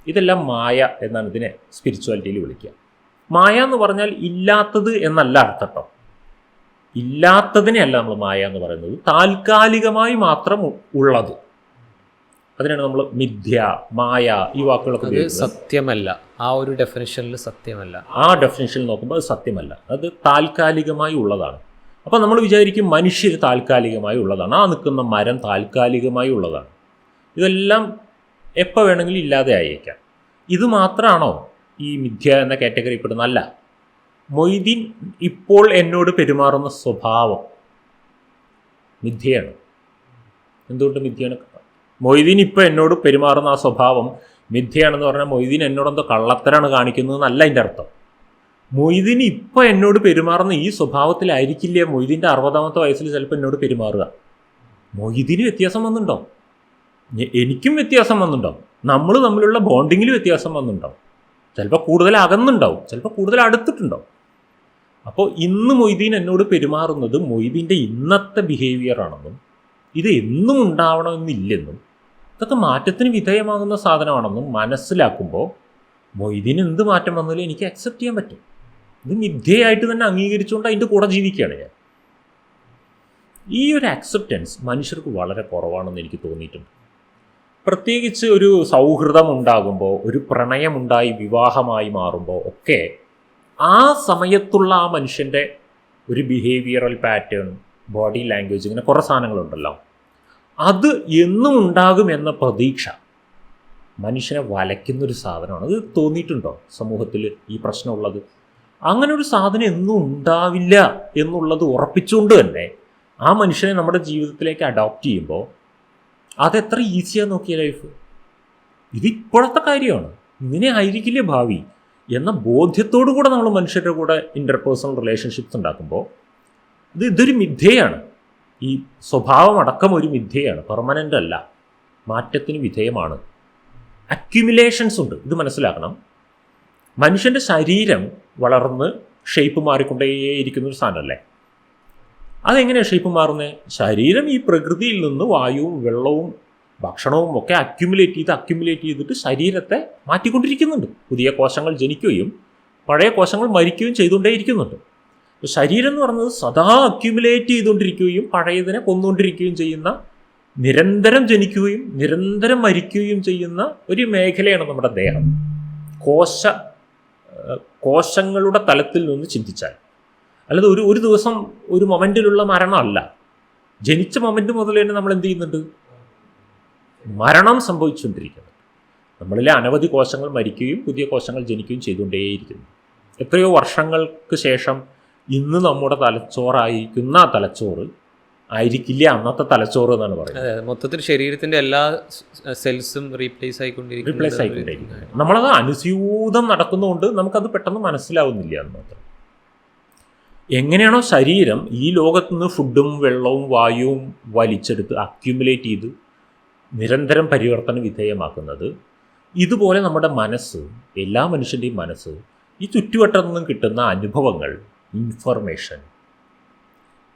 S1: ഇതെല്ലാം മായ എന്നാണ് ഇതിനെ സ്പിരിച്വാലിറ്റിയിൽ വിളിക്കുക. മായ എന്ന് പറഞ്ഞാൽ ഇല്ലാത്തത് എന്നല്ല അർത്ഥം ഇല്ലാത്തതിനെയല്ല നമ്മൾ മായ എന്ന് പറയുന്നത്. താൽക്കാലികമായി മാത്രം ഉള്ളത്. അതിനാണ് നമ്മൾ മിഥ്യ മായ ഈ വാക്കുകളൊക്കെ
S2: സത്യമല്ല. ആ ഒരു ഡെഫിനേഷനിൽ സത്യമല്ല.
S1: ആ ഡെഫിനേഷനിൽ നോക്കുമ്പോൾ അത് സത്യമല്ല. അത് താൽക്കാലികമായി ഉള്ളതാണ്. അപ്പോൾ നമ്മൾ വിചാരിക്കും മനുഷ്യർ താൽക്കാലികമായി ഉള്ളതാണ്. ആ നിൽക്കുന്ന മരം താൽക്കാലികമായി ഉള്ളതാണ്. ഇതെല്ലാം എപ്പോൾ വേണമെങ്കിലും ഇല്ലാതെ ആയേക്കാം. ഇത് മാത്രമാണോ ഈ മിഥ്യ എന്ന കാറ്റഗറി പെടുന്നല്ല മൊയ്തീൻ ഇപ്പോൾ എന്നോട് പെരുമാറുന്ന സ്വഭാവം മിഥ്യയാണ്. എന്തുകൊണ്ട് മിഥ്യയാണ്? മൊയ്തീൻ ഇപ്പോൾ എന്നോട് പെരുമാറുന്ന ആ സ്വഭാവം മിഥ്യയാണെന്ന് പറഞ്ഞാൽ മൊയ്തീൻ എന്നോടെന്തോ കള്ളത്തരാണ് കാണിക്കുന്നത് എന്നല്ല അതിന്റെ അർത്ഥം. മൊയ്തീൻ ഇപ്പോൾ എന്നോട് പെരുമാറുന്ന ഈ സ്വഭാവത്തിലായിരിക്കില്ല മൊയ്തീന്റെ അറുപതാമത്തെ വയസ്സിൽ ചിലപ്പോൾ എന്നോട് പെരുമാറുക? മൊയ്തീന് വ്യത്യാസം വന്നിട്ടുണ്ടാവും ഞ- എനിക്കും വ്യത്യാസം വന്നിട്ടുണ്ടാവും. നമ്മൾ തമ്മിലുള്ള ബോണ്ടിങ്ങിൽ വ്യത്യാസം വന്നിട്ടുണ്ടാവും. ചിലപ്പോൾ കൂടുതൽ അകന്നുണ്ടാവും ചിലപ്പോൾ കൂടുതൽ അടുത്തിട്ടുണ്ടാവും അപ്പോൾ ഇന്ന് മൊയ്തീൻ എന്നോട് പെരുമാറുന്നത് മൊയ്തീന്റെ ഇന്നത്തെ ബിഹേവിയർ ആണെന്നും ഇത് എന്നും ഉണ്ടാവണമെന്നില്ലെന്നും ഇതൊക്കെ മാറ്റത്തിന് വിധേയമാകുന്ന സാധനമാണെന്നും മനസ്സിലാക്കുമ്പോൾ മൊയ്തീന് എന്ത് മാറ്റം വന്നാലും എനിക്ക് അക്സെപ്റ്റ് ചെയ്യാൻ പറ്റും. ഇത് മിഥ്യയായിട്ട് തന്നെ അംഗീകരിച്ചുകൊണ്ട് അതിന്റെ കൂടെ ജീവിക്കുകയാണ് ഞാൻ. ഈ ഒരു അക്സെപ്റ്റൻസ് മനുഷ്യർക്ക് വളരെ കുറവാണെന്ന് എനിക്ക് തോന്നിയിട്ടുണ്ട്. പ്രത്യേകിച്ച് ഒരു സൗഹൃദം ഉണ്ടാകുമ്പോൾ ഒരു പ്രണയമുണ്ടായി വിവാഹമായി മാറുമ്പോൾ ഒക്കെ ആ സമയത്തുള്ള ആ മനുഷ്യന്റെ ഒരു ബിഹേവിയറൽ പാറ്റേൺ ബോഡി ലാംഗ്വേജ് ഇങ്ങനെ കുറേ സാധനങ്ങളുണ്ടല്ലോ. അത് എന്നും ഉണ്ടാകും എന്ന പ്രതീക്ഷ മനുഷ്യനെ വലയ്ക്കുന്നൊരു സാധനമാണ്. അത് തോന്നിയിട്ടുണ്ടോ സമൂഹത്തിൽ ഈ പ്രശ്നമുള്ളത്? അങ്ങനെ ഒരു സാധനം എന്നും ഉണ്ടാവില്ല എന്നുള്ളത് ഉറപ്പിച്ചുകൊണ്ട് തന്നെ ആ മനുഷ്യനെ നമ്മുടെ ജീവിതത്തിലേക്ക് അഡോപ്റ്റ് ചെയ്യുമ്പോൾ അതെത്ര ഈസിയാണ് നോക്കിയ ലൈഫ് ഇത് ഇപ്പോഴത്തെ കാര്യമാണ്. ഇങ്ങനെ ആയിരിക്കില്ല ഭാവി? എന്ന ബോധ്യത്തോടു കൂടെ നമ്മൾ മനുഷ്യരുടെ കൂടെ ഇന്റർപേഴ്സണൽ റിലേഷൻഷിപ്സ് ഉണ്ടാക്കുമ്പോൾ ഇത് ഇതൊരു മിഥ്യയാണ്. ഈ സ്വഭാവം അടക്കം ഒരു മിഥ്യയാണ്. പെർമനന്റ് അല്ല. മാറ്റത്തിന് വിധേയമാണ്. അക്യുമുലേഷൻസ് ഉണ്ട്. ഇത് മനസ്സിലാക്കണം. മനുഷ്യന്റെ ശരീരം വളർന്ന് ഷേപ്പ് മാറിക്കൊണ്ടേയിരിക്കുന്ന ഒരു സാധനമല്ലേ? അതെങ്ങനെയാണ് ഷേപ്പ് മാറുന്നത് ശരീരം ഈ പ്രകൃതിയിൽ നിന്ന് വായുവും വെള്ളവും ഭക്ഷണവും ഒക്കെ അക്യുമുലേറ്റ് ചെയ്ത് അക്യുമുലേറ്റ് ചെയ്തിട്ട് ശരീരത്തെ മാറ്റിക്കൊണ്ടിരിക്കുന്നുണ്ട്. പുതിയ കോശങ്ങൾ ജനിക്കുകയും പഴയ കോശങ്ങൾ മരിക്കുകയും ചെയ്തുകൊണ്ടേയിരിക്കുന്നുണ്ട്. ശരീരം എന്ന് പറയുന്നത് സദാ അക്യുമുലേറ്റ് ചെയ്തുകൊണ്ടിരിക്കുകയും പഴയതിനെ കൊന്നുകൊണ്ടിരിക്കുകയും ചെയ്യുന്ന നിരന്തരം ജനിക്കുകയും നിരന്തരം മരിക്കുകയും ചെയ്യുന്ന ഒരു മേഖലയാണ് നമ്മുടെ ദേഹം. കോശ കോശങ്ങളുടെ തലത്തിൽ നിന്ന് ചിന്തിച്ചാൽ. അല്ലാതെ ഒരു ഒരു ദിവസം ഒരു മൊമെന്റിലുള്ള മരണമല്ല. ജനിച്ച മൊമെന്റ് മുതൽ തന്നെ നമ്മൾ എന്ത് ചെയ്യുന്നുണ്ട്? മരണം സംഭവിച്ചുകൊണ്ടിരിക്കുന്നത് നമ്മളിലെ അനവധി കോശങ്ങൾ മരിക്കുകയും പുതിയ കോശങ്ങൾ ജനിക്കുകയും ചെയ്തുകൊണ്ടേയിരിക്കുന്നു. എത്രയോ വർഷങ്ങൾക്ക് ശേഷം ഇന്ന് നമ്മുടെ തലച്ചോറായിരിക്കുന്ന തലച്ചോറ് ആയിരിക്കില്ല അന്നത്തെ തലച്ചോറ് എന്നാണ് പറയുന്നത്.
S2: മൊത്തത്തിൽ ശരീരത്തിന്റെ എല്ലാ സെൽസും റീപ്ലേസ് ആയിക്കൊണ്ടിരിക്കും
S1: റീപ്ലേസ്
S2: ആയിക്കൊണ്ടിരിക്കുന്നത്
S1: നമ്മളത് അനുസ്യൂതം നടക്കുന്നതുകൊണ്ട് നമുക്കത് പെട്ടെന്ന് മനസ്സിലാവുന്നില്ല എന്ന് മാത്രം. എങ്ങനെയാണോ ശരീരം ഈ ലോകത്ത് നിന്ന് ഫുഡും വെള്ളവും വായുവും വലിച്ചെടുത്ത് അക്യുമുലേറ്റ് ചെയ്ത് നിരന്തരം പരിവർത്തന വിധേയമാക്കുന്നത്. ഇതുപോലെ നമ്മുടെ മനസ്സ് എല്ലാ മനുഷ്യന്റെയും മനസ്സ് ഈ ചുറ്റുവട്ടത്തു നിന്നും കിട്ടുന്ന അനുഭവങ്ങൾ ഇൻഫർമേഷൻ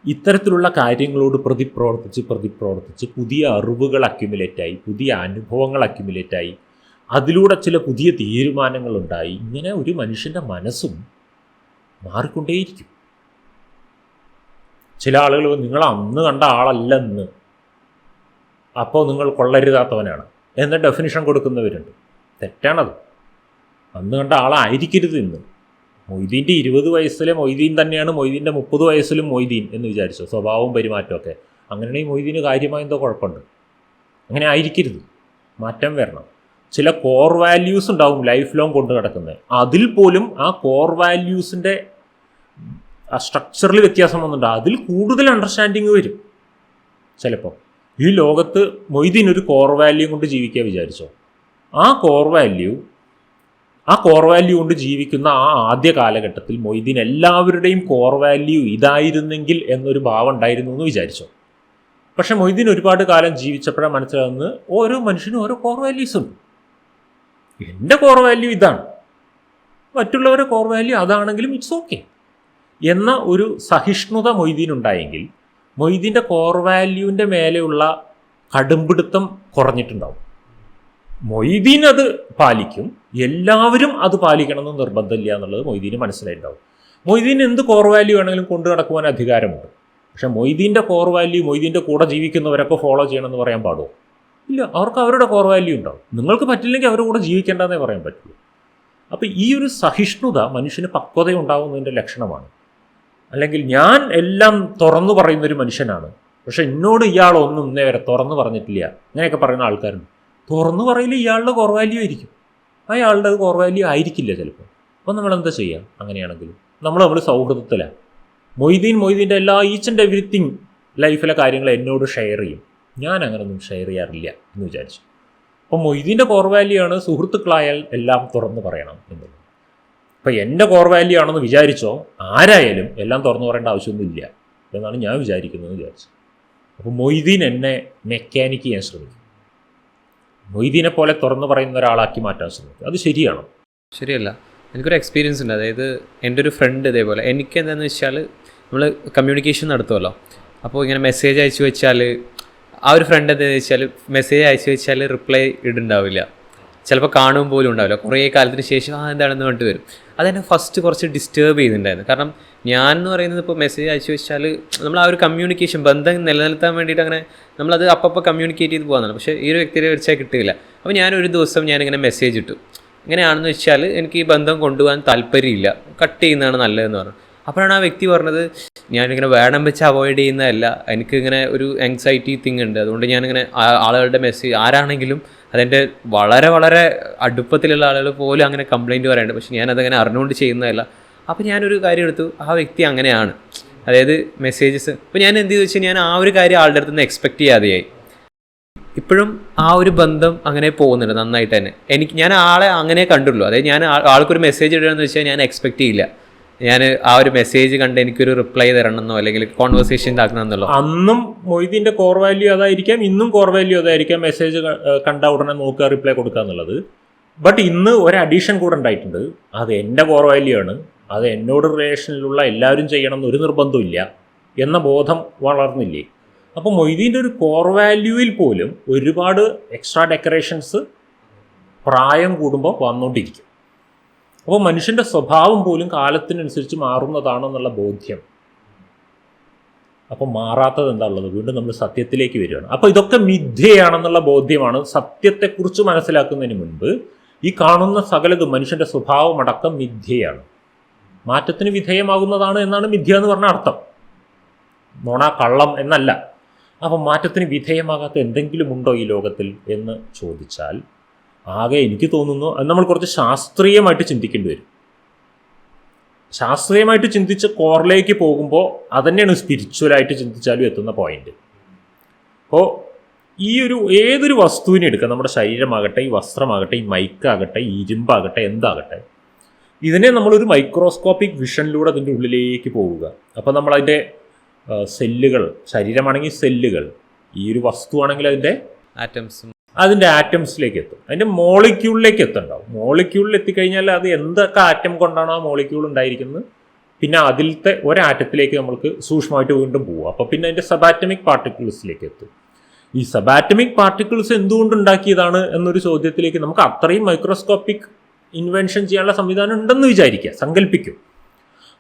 S1: ഇത്തരത്തിലുള്ള കാര്യങ്ങളോട് പ്രതിപ്രവർത്തിച്ച് പ്രതിപ്രവർത്തിച്ച് പുതിയ അറിവുകൾ അക്യുമുലേറ്റായി പുതിയ അനുഭവങ്ങൾ അക്യുമുലേറ്റായി അതിലൂടെ ചില പുതിയ തീരുമാനങ്ങളുണ്ടായി ഇങ്ങനെ ഒരു മനുഷ്യന്റെ മനസ്സും മാറിക്കൊണ്ടേയിരിക്കും. ചില ആളുകൾ നിങ്ങൾ അന്ന് കണ്ട ആളല്ലെന്ന്. അപ്പോൾ നിങ്ങൾ കൊള്ളരുതാത്തവനാണ്. എന്ന ഡെഫിനിഷൻ കൊടുക്കുന്നവരുണ്ട്. തെറ്റാണത്. അന്ന് കണ്ട ആളായിരിക്കരുത് ഇന്ന്. മൊയ്തീന്റെ ഇരുപത് വയസ്സിലെ മൊയ്തീൻ തന്നെയാണ് മൊയ്തീന്റെ മുപ്പത് വയസ്സിലും മൊയ്തീൻ എന്ന് വിചാരിച്ചു? സ്വഭാവവും പെരുമാറ്റമൊക്കെ അങ്ങനെയാണെങ്കിൽ മൊയ്തീന് കാര്യമായ എന്തോ കുഴപ്പമുണ്ട്. അങ്ങനെ ആയിരിക്കരുത്. മാറ്റം വരണം. ചില കോർ വാല്യൂസ് ഉണ്ടാവും ലൈഫ് ലോങ് കൊണ്ട് നടക്കുന്നത്. അതിൽ പോലും ആ കോർ വാല്യൂസിന്റെ ആ സ്ട്രക്ചറിൽ വ്യത്യാസം വന്നിട്ടുണ്ട്. അതിൽ കൂടുതൽ അണ്ടർസ്റ്റാൻഡിങ് വരും. ചിലപ്പോൾ ഈ ലോകത്ത് മൊയ്തീൻ ഒരു കോർ വാല്യൂ കൊണ്ട് ജീവിക്കുക വിചാരിച്ചോ. ആ കോർ വാല്യൂ ആ കോർ വാല്യൂ കൊണ്ട് ജീവിക്കുന്ന ആ ആദ്യ കാലഘട്ടത്തിൽ മൊയ്തീൻ എല്ലാവരുടെയും കോർ വാല്യൂ ഇതായിരുന്നെങ്കിൽ എന്നൊരു ഭാവം ഉണ്ടായിരുന്നു എന്ന് വിചാരിച്ചോ. പക്ഷെ മൊയ്തീൻ ഒരുപാട് കാലം ജീവിച്ചപ്പോഴാണ് മനസ്സിലാകുന്നത് ഓരോ മനുഷ്യനും ഓരോ കോർ വാല്യൂസ് ഉണ്ട്. എന്റെ കോർ വാല്യൂ ഇതാണ്. മറ്റുള്ളവരുടെ കോർ വാല്യൂ അതാണെങ്കിലും ഇറ്റ്സ് ഓക്കെ എന്ന ഒരു സഹിഷ്ണുത മൊയ്തീൻ ഉണ്ടായെങ്കിൽ മൊയ്തീന്റെ കോർ വാല്യൂവിന്റെ മേലെയുള്ള കടുംപിടുത്തം കുറഞ്ഞിട്ടുണ്ടാവും. മൊയ്തീൻ അത് പാലിക്കും. എല്ലാവരും അത് പാലിക്കണമെന്ന് നിർബന്ധമില്ല എന്നുള്ളത് മൊയ്തീന് മനസ്സിലായിട്ടുണ്ടാവും. മൊയ്തീൻ എന്ത് കോർ വാല്യൂ വേണമെങ്കിലും കൊണ്ടു നടക്കുവാൻ അധികാരമുണ്ട്. പക്ഷേ മൊയ്തീന്റെ കോർ വാല്യൂ മൊയ്തീന്റെ കൂടെ ജീവിക്കുന്നവരൊക്കെ ഫോളോ ചെയ്യണമെന്ന് പറയാൻ പാടുമോ? ഇല്ല അവർക്ക് അവരുടെ കോർ വാല്യൂ ഉണ്ടാവും. നിങ്ങൾക്ക് പറ്റില്ലെങ്കിൽ അവരുടെ കൂടെ ജീവിക്കേണ്ടതെന്നേ പറയാൻ പറ്റുള്ളൂ. അപ്പോൾ ഈ ഒരു സഹിഷ്ണുത മനുഷ്യന് പക്വത ഉണ്ടാകുന്നതിന്റെ ലക്ഷണമാണ്. അല്ലെങ്കിൽ ഞാൻ എല്ലാം തുറന്നു പറയുന്ന ഒരു മനുഷ്യനാണ്. പക്ഷെ എന്നോട് ഇയാൾ ഒന്നും നേരെ തുറന്നു പറഞ്ഞിട്ടില്ല. അങ്ങനെയൊക്കെ പറയുന്ന ആൾക്കാരുണ്ട്. തുറന്നു പറയില്ല ഇയാളുടെ കോർ വാല്യൂ ആയിരിക്കും. അയാളുടെ കോർ വാല്യൂ ആയിരിക്കില്ല ചിലപ്പോൾ. അപ്പോൾ നമ്മൾ എന്താ ചെയ്യുക? അങ്ങനെയാണെങ്കിൽ നമ്മൾ നമ്മൾ സൗഹൃദത്തിലാണ്. മൊയ്തീൻ മൊയ്തീന്റെ എല്ലാ ഈച്ച് ആൻഡ് എവറിത്തിങ് ലൈഫിലെ കാര്യങ്ങൾ എന്നോട് ഷെയർ ചെയ്യും. ഞാൻ അങ്ങനൊന്നും ഷെയർ ചെയ്യാറില്ല എന്ന് വിചാരിച്ചു. അപ്പോൾ മൊയ്തീന്റെ കോർ വാല്യൂ ആണ് സുഹൃത്തുക്കളായാൽ എല്ലാം തുറന്നു പറയണം എന്നുള്ളത്. അപ്പോൾ എന്റെ കോർ വാല്യൂ ആണെന്ന് വിചാരിച്ചോ ആരായാലും എല്ലാം തുറന്നു പറയേണ്ട ആവശ്യമൊന്നുമില്ല എന്നാണ് ഞാൻ വിചാരിക്കുന്നത് വിചാരിച്ചു. അപ്പോൾ മൊയ്തീൻ എന്നെ മെക്കാനിക്ക് ചെയ്യാൻ ശ്രമിക്കും. മൊയ്തീനെ പോലെ തുറന്നു പറയുന്ന ഒരാളാക്കി മാറ്റാൻ ശ്രമിക്കും. അത് ശരിയാണോ?
S2: ശരിയല്ല. എനിക്കൊരു എക്സ്പീരിയൻസ് ഉണ്ട്. അതായത് എന്റെ ഒരു ഫ്രണ്ട് ഇതേപോലെ. എനിക്ക് എന്താണെന്ന് വെച്ചാൽ നമ്മൾ കമ്മ്യൂണിക്കേഷൻ നടത്തുമല്ലോ അപ്പോൾ ഇങ്ങനെ മെസ്സേജ് അയച്ചു വെച്ചാൽ ആ ഒരു ഫ്രണ്ട് എന്താണെന്ന് വെച്ചാൽ മെസ്സേജ് അയച്ചു വെച്ചാൽ റിപ്ലൈ ഇടുണ്ടാവില്ല. ചിലപ്പോൾ കാണുമ്പോൾ പോലും ഉണ്ടാവില്ല. കുറേ കാലത്തിന് ശേഷം ആ എന്താണെന്ന് പറഞ്ഞിട്ട് വരും. അതെന്നെ ഫസ്റ്റ് കുറച്ച് ഡിസ്റ്റേബ് ചെയ്യുന്നുണ്ടായിരുന്നു കാരണം ഞാൻ എന്ന് പറയുന്നത് ഇപ്പോൾ മെസ്സേജ് അയച്ചു വെച്ചാൽ നമ്മൾ ആ ഒരു കമ്മ്യൂണിക്കേഷൻ ബന്ധം നിലനിർത്താൻ വേണ്ടിയിട്ട് അങ്ങനെ നമ്മളത് അപ്പപ്പോൾ കമ്മ്യൂണിക്കേറ്റ് ചെയ്ത് പോകാനാണ് പക്ഷേ ഈ ഒരു വ്യക്തിയെ വെച്ചാൽ കിട്ടില്ല. അപ്പോൾ ഞാൻ ഒരു ദിവസം ഞാനിങ്ങനെ മെസ്സേജ് ഇട്ടു. എങ്ങനെയാണെന്ന് വെച്ചാൽ എനിക്ക് ഈ ബന്ധം കൊണ്ടുപോകാൻ താല്പര്യമില്ല. കട്ട് ചെയ്യുന്നതാണ് നല്ലതെന്ന് പറഞ്ഞു. അപ്പോഴാണ് ആ വ്യക്തി പറഞ്ഞത് ഞാനിങ്ങനെ വേണം വെച്ച് അവോയ്ഡ് ചെയ്യുന്നതല്ല. എനിക്കിങ്ങനെ ഒരു ആങ്സൈറ്റി തിങ് ഉണ്ട്. അതുകൊണ്ട് ഞാനിങ്ങനെ ആളുകളുടെ മെസ്സേജ് ആരാണെങ്കിലും അതെന്റെ വളരെ വളരെ അടുപ്പത്തിലുള്ള ആളുകൾ പോലും അങ്ങനെ കംപ്ലയിന്റ് പറയുന്നത് പക്ഷേ ഞാനതങ്ങനെ അറിഞ്ഞുകൊണ്ട് ചെയ്യുന്നതല്ല. അപ്പോൾ ഞാനൊരു കാര്യം എടുത്തു. ആ വ്യക്തി അങ്ങനെയാണ്. അതായത് മെസ്സേജസ് അപ്പോൾ ഞാൻ എന്ത് ചെയ്തു വെച്ചാൽ ഞാൻ ആ ഒരു കാര്യം ആളുടെ അടുത്ത് നിന്ന് എക്സ്പെക്റ്റ് ചെയ്യാതെയായി. ഇപ്പോഴും ആ ഒരു ബന്ധം അങ്ങനെ പോകുന്നുണ്ട് നന്നായിട്ട് തന്നെ. എനിക്ക് ഞാൻ ആളെ അങ്ങനെ കണ്ടുള്ളൂ അതായത് ഞാൻ ആൾക്കൊരു മെസ്സേജ് ഇടുകയെന്ന് വെച്ചാൽ ഞാൻ എക്സ്പെക്റ്റ് ചെയ്യില്ല. ഞാൻ ആ ഒരു മെസ്സേജ് കണ്ട് എനിക്കൊരു റിപ്ലൈ തരണമെന്നോ അല്ലെങ്കിൽ കോൺവെർസേഷൻ ഇതാക്കണമെന്നല്ലോ
S1: അന്നും മൊയ്തീന്റെ കോർ വാല്യൂ അതായിരിക്കാം ഇന്നും കോർ വാല്യൂ അതായിരിക്കാം മെസ്സേജ് കണ്ട ഉടനെ നോക്കുക റിപ്ലൈ കൊടുക്കുക എന്നുള്ളത്. ബട്ട് ഇന്ന് ഒരു അഡീഷൻ കൂടെ ഉണ്ടായിട്ടുണ്ട്. അത് എന്റെ കോർ വാല്യൂ ആണ്. അത് എന്നോട് റിലേഷനിലുള്ള എല്ലാവരും ചെയ്യണം എന്നൊരു നിർബന്ധമില്ല എന്ന ബോധം വളർന്നില്ലേ. അപ്പോൾ മൊയ്തീന്റെ ഒരു കോർ വാല്യൂവിൽ പോലും ഒരുപാട് എക്സ്ട്രാ ഡെക്കറേഷൻസ് പ്രായം കൂടുമ്പോൾ വന്നുകൊണ്ടിരിക്കും അപ്പോൾ മനുഷ്യന്റെ സ്വഭാവം പോലും കാലത്തിനനുസരിച്ച് മാറുന്നതാണെന്നുള്ള ബോധ്യം. അപ്പോൾ മാറാത്തത് എന്താ ഉള്ളത്? വീണ്ടും നമ്മൾ സത്യത്തിലേക്ക് വരികയാണ്. അപ്പോൾ ഇതൊക്കെ മിഥ്യയാണെന്നുള്ള ബോധ്യമാണ്. സത്യത്തെക്കുറിച്ച് മനസ്സിലാക്കുന്നതിന് മുൻപ് ഈ കാണുന്ന സകലതും മനുഷ്യന്റെ സ്വഭാവമടക്കം മിഥ്യയാണ്. മാറ്റത്തിന് വിധേയമാകുന്നതാണ് എന്നാണ് മിഥ്യ എന്ന് പറഞ്ഞ അർത്ഥം. നോണ കള്ളം എന്നല്ല. അപ്പം മാറ്റത്തിന് വിധേയമാകാത്ത എന്തെങ്കിലും ഉണ്ടോ ഈ ലോകത്തിൽ എന്ന് ചോദിച്ചാൽ ആകെ എനിക്ക് തോന്നുന്നു അത് നമ്മൾ കുറച്ച് ശാസ്ത്രീയമായിട്ട് ചിന്തിക്കേണ്ടി വരും. ശാസ്ത്രീയമായിട്ട് ചിന്തിച്ച് കോറിലേക്ക് പോകുമ്പോൾ അതന്നെയാണ് സ്പിരിച്വലായിട്ട് ചിന്തിച്ചാലും എത്തുന്ന പോയിന്റ് അപ്പോൾ ഈ ഒരു ഏതൊരു വസ്തുവിനെ എടുക്കുക നമ്മുടെ ശരീരമാകട്ടെ ഈ വസ്ത്രമാകട്ടെ ഈ മൈക്കാകട്ടെ ഈ ഇരുമ്പാകട്ടെ എന്താകട്ടെ ഇതിനെ നമ്മളൊരു മൈക്രോസ്കോപ്പിക് വിഷനിലൂടെ അതിന്റെ ഉള്ളിലേക്ക് പോവുക. അപ്പോൾ നമ്മൾ നമ്മളതിന്റെ സെല്ലുകൾ ശരീരമാണെങ്കിൽ സെല്ലുകൾ ഈ ഒരു വസ്തുവാണെങ്കിൽ അതിന്റെ
S2: ആറ്റംസും
S1: അതിന്റെ ആറ്റംസിലേക്ക് എത്തും. അതിന്റെ മോളിക്യൂളിലേക്ക് എത്തുണ്ടാവും. മോളിക്യൂളിൽ എത്തിക്കഴിഞ്ഞാൽ അത് എന്തൊക്കെ ആറ്റം കൊണ്ടാണ് ആ മോളിക്യൂൾ ഉണ്ടായിരിക്കുന്നത്? പിന്നെ അതിലത്തെ ഒരാറ്റത്തിലേക്ക് നമ്മൾക്ക് സൂക്ഷ്മമായിട്ട് വീണ്ടും പോകും അപ്പോൾ പിന്നെ അതിന്റെ സബാറ്റമിക് പാർട്ടിക്കിൾസിലേക്ക് എത്തും. ഈ സബാറ്റമിക് പാർട്ടിക്കിൾസ് എന്തുകൊണ്ട് ഉണ്ടാക്കിയതാണ് എന്നൊരു ചോദ്യത്തിലേക്ക് നമുക്ക് അത്രയും മൈക്രോസ്കോപ്പിക് ഇൻവെൻഷൻ ചെയ്യാനുള്ള സംവിധാനം ഉണ്ടെന്ന് വിചാരിക്കുക. സങ്കല്പിക്കും.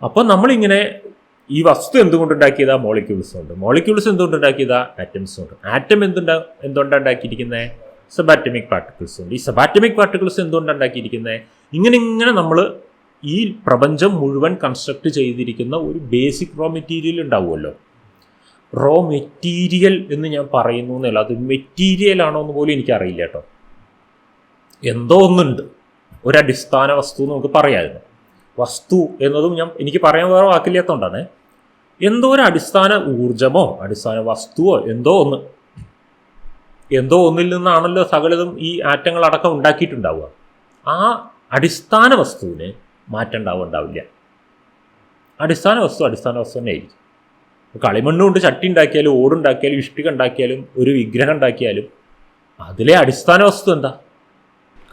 S1: അപ്പോൾ നമ്മളിങ്ങനെ ഈ വസ്തു എന്തുകൊണ്ടുണ്ടാക്കിയതാ മോളിക്യൂൾസ് ഉണ്ട് മോളിക്യൂൾസ് എന്തുകൊണ്ടുണ്ടാക്കിയതാ ആറ്റംസ് ഉണ്ട് ആറ്റം എന്തുണ്ടാ എന്തുകൊണ്ടാണ് ഉണ്ടാക്കിയിരിക്കുന്നത് സബാറ്റമിക് പാർട്ടിക്കിൾസ് ഉണ്ട്. ഈ സബാറ്റമിക് പാർട്ടിക്കിൾസ് എന്തുകൊണ്ടാണ് ഉണ്ടാക്കിയിരിക്കുന്നത് ഇങ്ങനെ ഇങ്ങനെ നമ്മൾ ഈ പ്രപഞ്ചം മുഴുവൻ കൺസ്ട്രക്ട് ചെയ്തിരിക്കുന്ന ഒരു ബേസിക് റോ മെറ്റീരിയൽ ഉണ്ടാവുമല്ലോ. റോ മെറ്റീരിയൽ എന്ന് ഞാൻ പറയുന്നു എന്നല്ല അത് മെറ്റീരിയൽ ആണോ എന്ന് പോലും എനിക്കറിയില്ല കേട്ടോ. എന്തോ ഒന്നുണ്ട്. ഒരടിസ്ഥാന വസ്തു എന്ന് നമുക്ക് പറയാമായിരുന്നു. വസ്തു എന്നതും ഞാൻ എനിക്ക് പറയാൻ വേറെ വാക്കില്ലാത്തതുകൊണ്ടാണ് എന്തോ ഒരു അടിസ്ഥാന ഊർജമോ അടിസ്ഥാന വസ്തുവോ എന്തോ ഒന്ന് എന്തോ ഒന്നിൽ നിന്നാണല്ലോ സകലതും ഈ ആറ്റങ്ങളടക്കം ഉണ്ടാക്കിയിട്ടുണ്ടാവുക. ആ അടിസ്ഥാന വസ്തുവിന് മാറ്റം ഉണ്ടാവുണ്ടാവില്ല അടിസ്ഥാന വസ്തു അടിസ്ഥാന വസ്തു തന്നെ ആയിരിക്കും. കളിമണ്ണ് കൊണ്ട് ചട്ടി ഉണ്ടാക്കിയാലും ഓടുണ്ടാക്കിയാലും ഇഷ്ടിക ഉണ്ടാക്കിയാലും ഒരു വിഗ്രഹം ഉണ്ടാക്കിയാലും അതിലെ അടിസ്ഥാന വസ്തു എന്താ?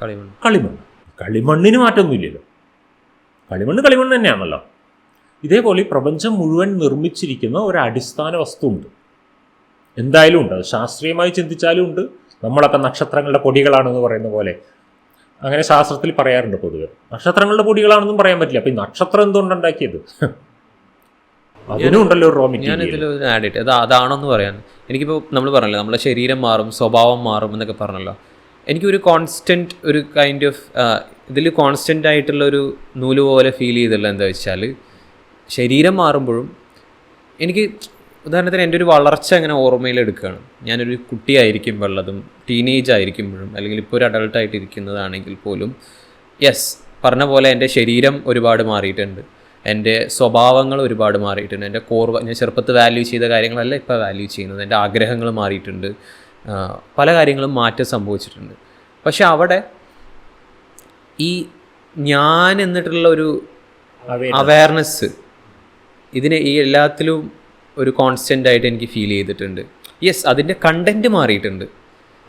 S2: കളിമണ്ണ്.
S1: കളിമണ്ണ്. കളിമണ്ണിന് മാറ്റമൊന്നുമില്ലല്ലോ. കളിമണ്ണ് കളിമണ്ണ് തന്നെയാണല്ലോ. ഇതേപോലെ പ്രപഞ്ചം മുഴുവൻ നിർമ്മിച്ചിരിക്കുന്ന ഒരു അടിസ്ഥാന വസ്തു ഉണ്ട് എന്തായാലും ഉണ്ട്. അത് ശാസ്ത്രീയമായി ചിന്തിച്ചാലും ഉണ്ട്. നമ്മളൊക്കെ നക്ഷത്രങ്ങളുടെ പൊടികളാണെന്ന് പറയുന്ന പോലെ. അങ്ങനെ ശാസ്ത്രത്തിൽ പറയാറുണ്ട് പൊതുവെ. നക്ഷത്രങ്ങളുടെ പൊടികളാണെന്നും പറയാൻ പറ്റില്ല. അപ്പം ഈ നക്ഷത്രം
S2: ഞാൻ
S1: മെറ്റീരിയൽ
S2: ആഡ് അതാണെന്ന് പറയാൻ. എനിക്കിപ്പോൾ നമ്മൾ പറഞ്ഞല്ലോ നമ്മുടെ ശരീരം മാറും സ്വഭാവം മാറും എന്നൊക്കെ പറഞ്ഞല്ലോ. എനിക്കൊരു കോൺസ്റ്റന്റ് ഒരു കൈൻഡ് ഓഫ് ഇതിൽ കോൺസ്റ്റന്റ് ആയിട്ടുള്ള ഒരു നൂൽ പോലെ ഫീൽ ചെയ്തല്ലോ എന്താ വെച്ചാൽ ശരീരം മാറുമ്പോഴും എനിക്ക് ഉദാഹരണത്തിന് എന്റെ ഒരു വളർച്ച അങ്ങനെ ഓർമ്മയിലെടുക്കുകയാണ് ഞാനൊരു കുട്ടിയായിരിക്കുമ്പോഴുള്ളതും ടീനേജ് ആയിരിക്കുമ്പോഴും അല്ലെങ്കിൽ ഇപ്പോൾ ഒരു അഡൾട്ടായിട്ട് ഇരിക്കുന്നതാണെങ്കിൽ പോലും യെസ് പറഞ്ഞ പോലെ എന്റെ ശരീരം ഒരുപാട് മാറിയിട്ടുണ്ട്. എന്റെ സ്വഭാവങ്ങൾ ഒരുപാട് മാറിയിട്ടുണ്ട്. എന്റെ കോർ ഞാൻ ചെറുപ്പത്ത് വാല്യൂ ചെയ്ത കാര്യങ്ങളല്ല ഇപ്പോൾ വാല്യൂ ചെയ്യുന്നത്. എന്റെ ആഗ്രഹങ്ങൾ മാറിയിട്ടുണ്ട്. പല കാര്യങ്ങളും മാറ്റം സംഭവിച്ചിട്ടുണ്ട്. പക്ഷെ അവിടെ ഈ ഞാൻ എന്നിട്ടുള്ള ഒരു അവയർനെസ് ഇതിനെ ഈ എല്ലാത്തിലും ഒരു കോൺസ്റ്റന്റ് ആയിട്ട് എനിക്ക് ഫീൽ ചെയ്തിട്ടുണ്ട്. യെസ് അതിന്റെ കണ്ടന്റ് മാറിയിട്ടുണ്ട്.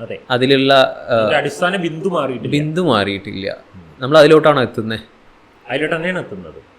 S1: അതെ.
S2: അതിലുള്ള
S1: അടിസ്ഥാന ബിന്ദു മാറിയിട്ടില്ല.
S2: ബിന്ദു മാറിയിട്ടില്ല. നമ്മൾ അതിലോട്ടാണ് എത്തുന്നത്
S1: അതിലോട്ട് തന്നെയാണ് എത്തുന്നത്.